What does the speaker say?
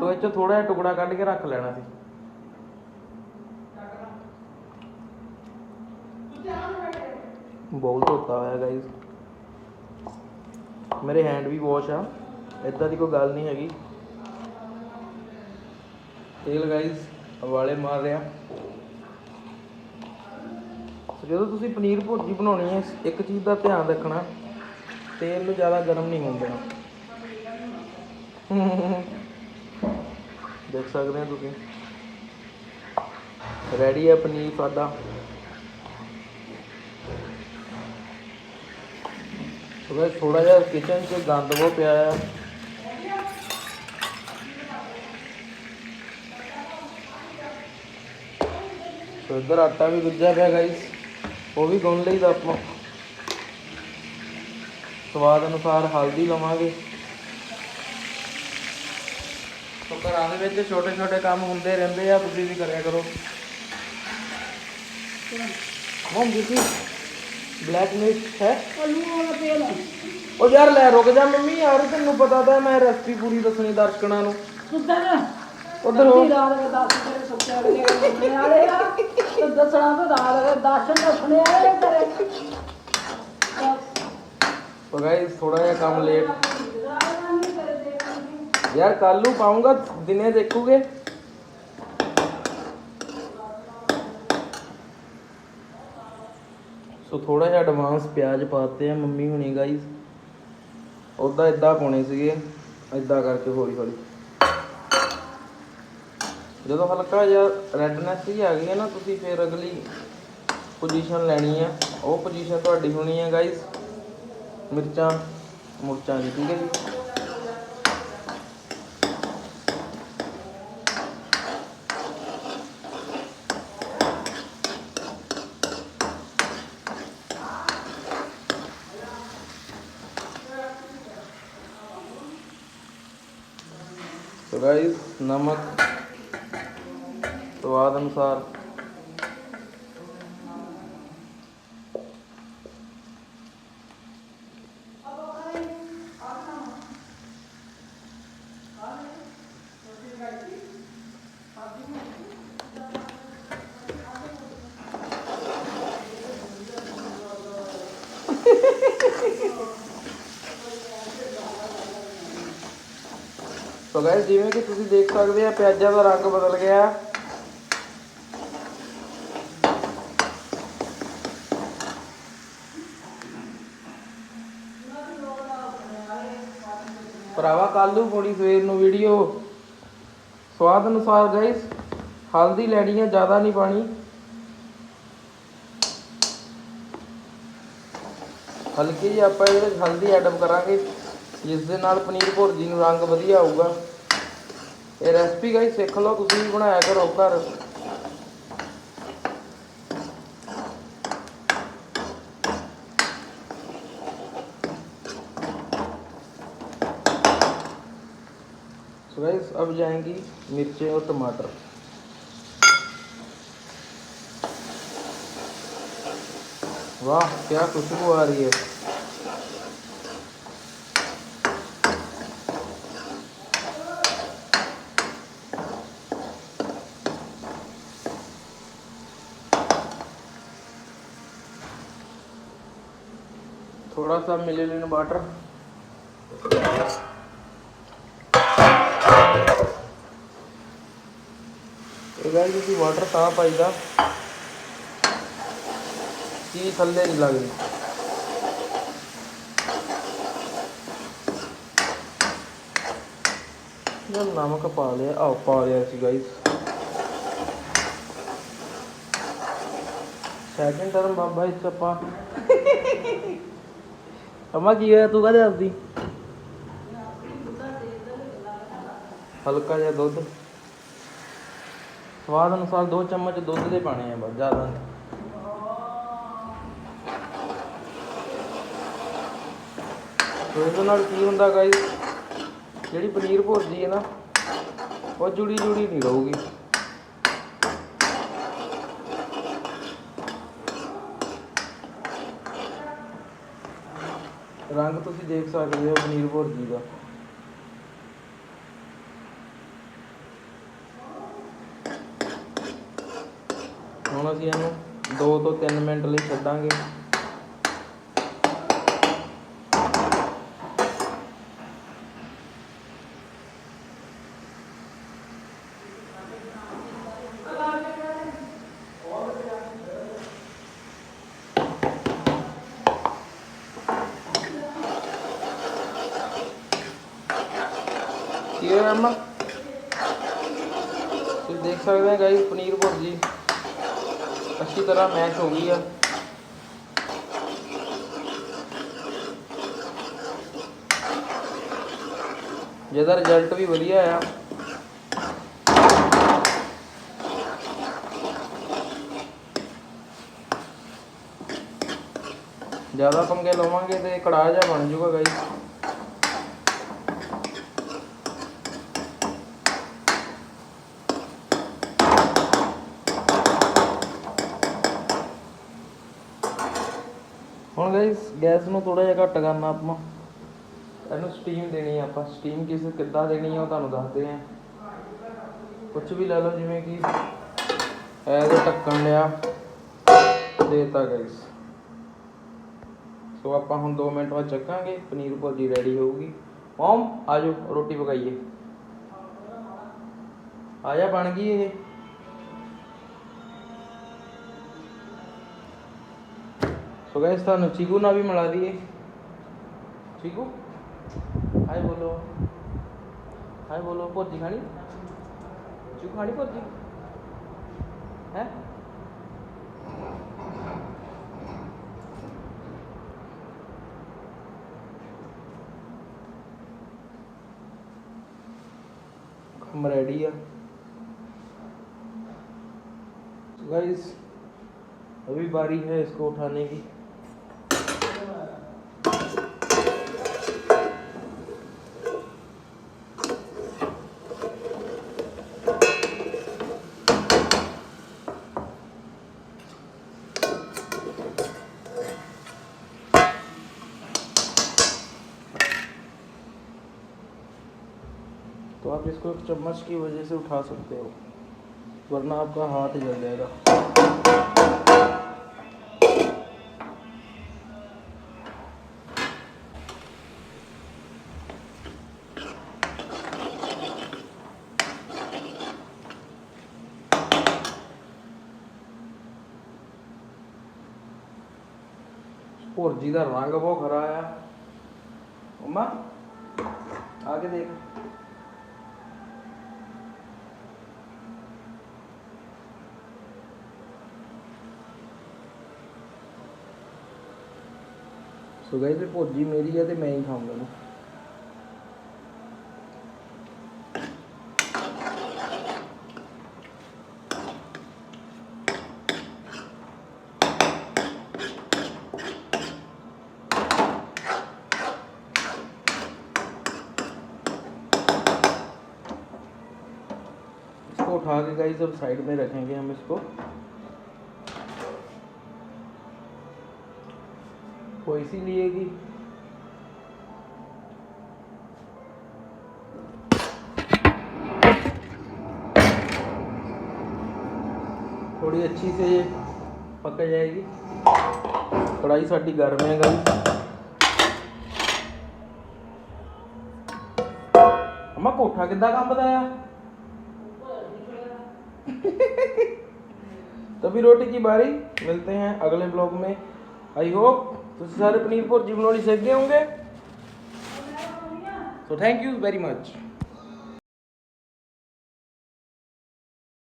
ਤੋ ਇਹ ਚੋਂ ਥੋੜਾ ਜਿਹਾ ਟੁਕੜਾ ਕੱਢ ਕੇ ਰੱਖ ਲੈਣਾ ਸੀ। ਬਹੁਤ ਧੋਤਾ ਹੋਇਆ ਗਾਇਸ ਮੇਰੇ ਹੈਂਡ ਵੀ ਵਾਸ਼ ਆ। ਇਦਾਂ ਦੀ ਕੋਈ ਗੱਲ ਨਹੀਂ ਹੈਗੀ। ਤੇਲ ਗਾਇਸ ਵਾਲੇ ਮਾਰ ਰਿਹਾ। ਜਦੋਂ ਤੁਸੀਂ ਪਨੀਰ ਭੁਰਜੀ ਬਣਾਉਣੀ ਹੈ, ਇੱਕ ਚੀਜ਼ ਦਾ ਧਿਆਨ ਰੱਖਣਾ, ਤੇਲ ਨੂੰ ਜ਼ਿਆਦਾ ਗਰਮ ਨਹੀਂ ਹੋਣ ਦੇਣਾ। ਦੇਖ ਸਕਦੇ ਹੋ ਤੁਸੀਂ। ਰੈਡੀ ਹੈ ਪਨੀਰ ਸਾਡਾ ਸੋ ਥੋੜਾ ਜਿਹਾ ਕਿਚਨ 'ਚ ਗੰਦ ਬਹੁਤ ਪਿਆ ਆ। ਸੋ ਇੱਧਰ ਆਟਾ ਵੀ ਗੁੱਜਿਆ ਪਿਆ ਗਾਈਸ ਉਹ ਵੀ ਗੁੰਨ ਲਈਦਾ ਆਪਾਂ। ਸਵਾਦ ਅਨੁਸਾਰ ਹਲਦੀ ਲਵਾਂਗੇ। ਸੋ ਘਰਾਂ ਦੇ ਵਿੱਚ ਛੋਟੇ ਛੋਟੇ ਕੰਮ ਹੁੰਦੇ ਰਹਿੰਦੇ ਆ ਤੁਸੀਂ ਵੀ ਕਰਿਆ ਕਰੋ। ਮਮ ਜੀ ਬਲੈਕ ਮਿਰਚ ਹੈ ਆਲੂ ਵਾਲਾ ਤੇਲ ਉਹ ਯਾਰ ਲੈ ਰੁਕ ਜਾ ਮੰਮੀ ਯਾਰ ਤੈਨੂੰ ਪਤਾ ਤਾਂ ਮੈਂ ਰੈਸਪੀ ਪੂਰੀ ਦੱਸਣੀ ਦਰਸ਼ਕਣਾ ਨੂੰ। ਸੁੱਧਰ ਉਧਰ ਹੋ। ਰਾਤ ਦੇ 10 ਤੇਰੇ ਸੁੱਤੇ ਅਗਲੇ ਵਾਲੇ ਆ। ਤੇ ਦੱਸਣਾ ਤਾਂ ਰਾਤ ਦੇ 10 ਦੱਸਣੇ ਵਾਲੇ ਤੇਰੇ। ਉਹ ਗਾਇਸ ਥੋੜਾ ਜਿਹਾ ਕੰਮ ਲੇਟ ਯਾਰ ਕੱਲ ਨੂੰ ਪਾਉਂਗਾ, ਦਿਨੇ ਦੇਖੋਗੇ। ਸੋ ਥੋੜਾ ਜਿਹਾ ਐਡਵਾਂਸ ਪਿਆਜ਼ ਪਾਤੇ ਆ ਮੰਮੀ ਹੁਣੀ ਗਾਇਸ ਉਦਾਂ ਇਦਾਂ ਪਾਉਣੇ ਸੀਗੇ ਇਦਾਂ ਕਰਕੇ ਹੌਲੀ ਹੌਲੀ। ਜਦੋਂ ਹਲਕਾ ਜਿਹਾ ਰੈਡਨੈਸ ਹੀ ਆ ਗਈ ਹੈ ਨਾ, ਤੁਸੀਂ ਫਿਰ ਅਗਲੀ ਪੋਜੀਸ਼ਨ ਲੈਣੀ ਆ। ਉਹ ਪੋਜੀਸ਼ਨ ਤੁਹਾਡੀ ਹੋਣੀ ਹੈ ਗਾਈਸ ਮਿਰਚਾਂ, ਮੁਰਚਾਂ ਦੀ, ਠੀਕ ਹੈ ਜੀ? गाइस नमक स्वाद अनुसार। ਸੋ ਗਾਇਸ ਜਿਵੇਂ ਕਿ ਤੁਸੀਂ ਦੇਖ ਸਕਦੇ ਆ, ਪਿਆਜ਼ਾਂ ਦਾ ਰੰਗ ਬਦਲ ਗਿਆ। ਭਰਾਵਾ ਕੱਲ ਨੂੰ ਪਾਉਣੀ ਸਵੇਰ ਨੂੰ ਵੀਡੀਓ। ਸਵਾਦ ਅਨੁਸਾਰ ਗਾਇਸ, ਹਲਦੀ ਲੈਣੀ ਹੈ ਜ਼ਿਆਦਾ ਨਹੀਂ ਪਾਣੀ। ਹਲਕੀ ਜਿਹੀ ਆਪਾਂ ਇਹਦੇ ਹਲਦੀ ਐਡ ਕਰਾਂਗੇ। ਜਿਸ ਦੇ ਨਾਲ ਪਨੀਰ ਭੁਰਜੀ ਨੂੰ ਰੰਗ ਵਧੀਆ ਆਊਗਾ ਇਹ ਰੈਸਪੀ ਗਾਈ ਸਿੱਖ ਲਓ ਤੁਸੀਂ ਵੀ ਬਣਾਇਆ ਕਰੋ ਘਰ सो गाइस अब जाएंगी मिर्चें और टमाटर वाह क्या खुशबू आ रही है थोड़ा सा मिलीलीन वाटर ਇਹ ਗਾਇਸ ਤੁਸੀਂ ਵਾਟਰ ਤਾਂ ਪਾਈਦਾ ਕੀ ਥੱਲੇ ਨਹੀਂ ਲੱਗਦੀ ਜਦ ਨਮਕ ਪਾ ਲਿਆ ਆਹ ਪਾ ਲਿਆ ਸੀ ਗਾਇਸ ਸੈਕਿੰਡ ਟਰਮ ਬਾਬਾ ਇਸ 'ਚ ਆਪਾਂ ਅਮਾ, ਕੀ ਹੋਇਆ? ਤੂੰ ਕਹਦੇ ਆਪਦੀ ਹਲਕਾ ਜਿਹਾ ਦੁੱਧ। ਸਵਾਦ ਅਨੁਸਾਰ 2 ਚਮਚ ਦੁੱਧ ਦੇ ਪਾਣੇ ਆ ਬਸ, ਜ਼ਿਆਦਾ ਨਹੀਂ। ਸੋ ਇਹਦੇ ਨਾਲ ਕੀ ਹੁੰਦਾ ਗਾਇਸ ਜਿਹੜੀ ਪਨੀਰ ਭੁਰਜੀ ਹੈ ਨਾ, ਉਹ ਜੁੜੀ ਜੁੜੀ ਨਹੀਂ ਰਹੂਗੀ। ਰੰਗ ਤੁਸੀਂ ਦੇਖ ਸਕਦੇ ਹੋ ਪਨੀਰ ਭੁਰਜੀ ਦਾ। ਹੁਣ ਅਸੀਂ ਇਹਨੂੰ 2 ਤੋਂ 3 ਮਿੰਟ ਲਈ ਛੱਡਾਂਗੇ। ਕੀ ਤੁਸੀਂ ਦੇਖ ਸਕਦੇ ਹੋ ਗਾਇਸ ਪਨੀਰ ਭੁਰਜੀ। ਅੱਛੀ ਤਰ੍ਹਾਂ ਮੈਸ਼ ਹੋ ਗਈ ਆ। ਜਿਹਦਾ ਰਿਜ਼ਲਟ ਵੀ ਵਧੀਆ ਆ। ਜ਼ਿਆਦਾ ਪੰਗੇ ਲਵਾਂਗੇ ਤੇ ਕੜਾਹ ਜਿਹਾ ਬਣ ਜਾਊਗਾ ਗਾਇਸ ਹੁਣ ਗਾਇਸ, ਗੈਸ ਨੂੰ ਥੋੜਾ ਜਿਹਾ ਘੱਟ ਕਰਨਾ ਆਪਾਂ। ਇਹਨੂੰ ਸਟੀਮ ਦੇਣੀ ਆ ਆਪਾਂ। ਸਟੀਮ ਕਿਸ ਕਿੱਦਾਂ ਦੇਣੀ ਆ ਉਹ ਤੁਹਾਨੂੰ ਦੱਸਦੇ ਆ। ਕੁਝ ਵੀ ਲੈ ਲਓ, ਜਿਵੇਂ ਕਿ ਇਹਦੇ ਢੱਕਣ ਲਿਆ ਦੇਤਾ ਗਾਇਸ। ਸੋ ਆਪਾਂ ਹੁਣ 2 ਮਿੰਟ ਬਾਅਦ ਚੱਕਾਂਗੇ, ਪਨੀਰ ਭੁਰਜੀ ਰੈਡੀ ਹੋਊਗੀ। ਮਮ ਆਜੋ ਰੋਟੀ ਪਕਾਈਏ। ਆ ਜਾ, ਬਣ ਗਈ ਇਹ। ਸੋ ਗਾਇਸ ਤੁਹਾਨੂੰ ਚੀਕੂ ਨਾਲ ਵੀ ਮਿਲਾ ਦਈਏ ਚੀਕੂ ਹਾਈ ਬੋਲੋ ਹਾਈ ਬੋਲੋ ਭੁਰਜੀ ਖਾਣੀ ਚੀਕੂ ਖਾਣੀ ਭੁਰਜੀ ਹੈ हम रेडी है गाइस अभी बारी है इसको उठाने की इसको एक चम्मच की वजह से उठा सकते हो, वरना आपका हाथ जल जाएगा। और जी का रंग बहुत खरा आया उमा, आगे देख। ਸੋ ਗਾਇਸ ਇਹ ਭੁਰਜੀ ਮੇਰੀ ਹੈ ਤੇ ਮੈਂ ਹੀ ਖਾਊਂਗਾ ਇਹਨੂੰ इसको उठा के गाइस अब साइड में रखेंगे हम इसको वो इसीलिए कि थोड़ी अच्छी से ये पक जाएगी कढ़ाई साड़ी गर्म है गाइस अम्मा कोठा किदा काम बताया तभी रोटी की बारी मिलते हैं अगले ब्लॉग में ਆਈ ਹੋਪ ਤੁਸੀਂ ਸਾਰੇ ਪਨੀਰ ਭੁਰਜੀ ਬਣਾਉਣੀ ਸਿੱਖਦੇ ਹੋਵੋਗੇ। So thank you very much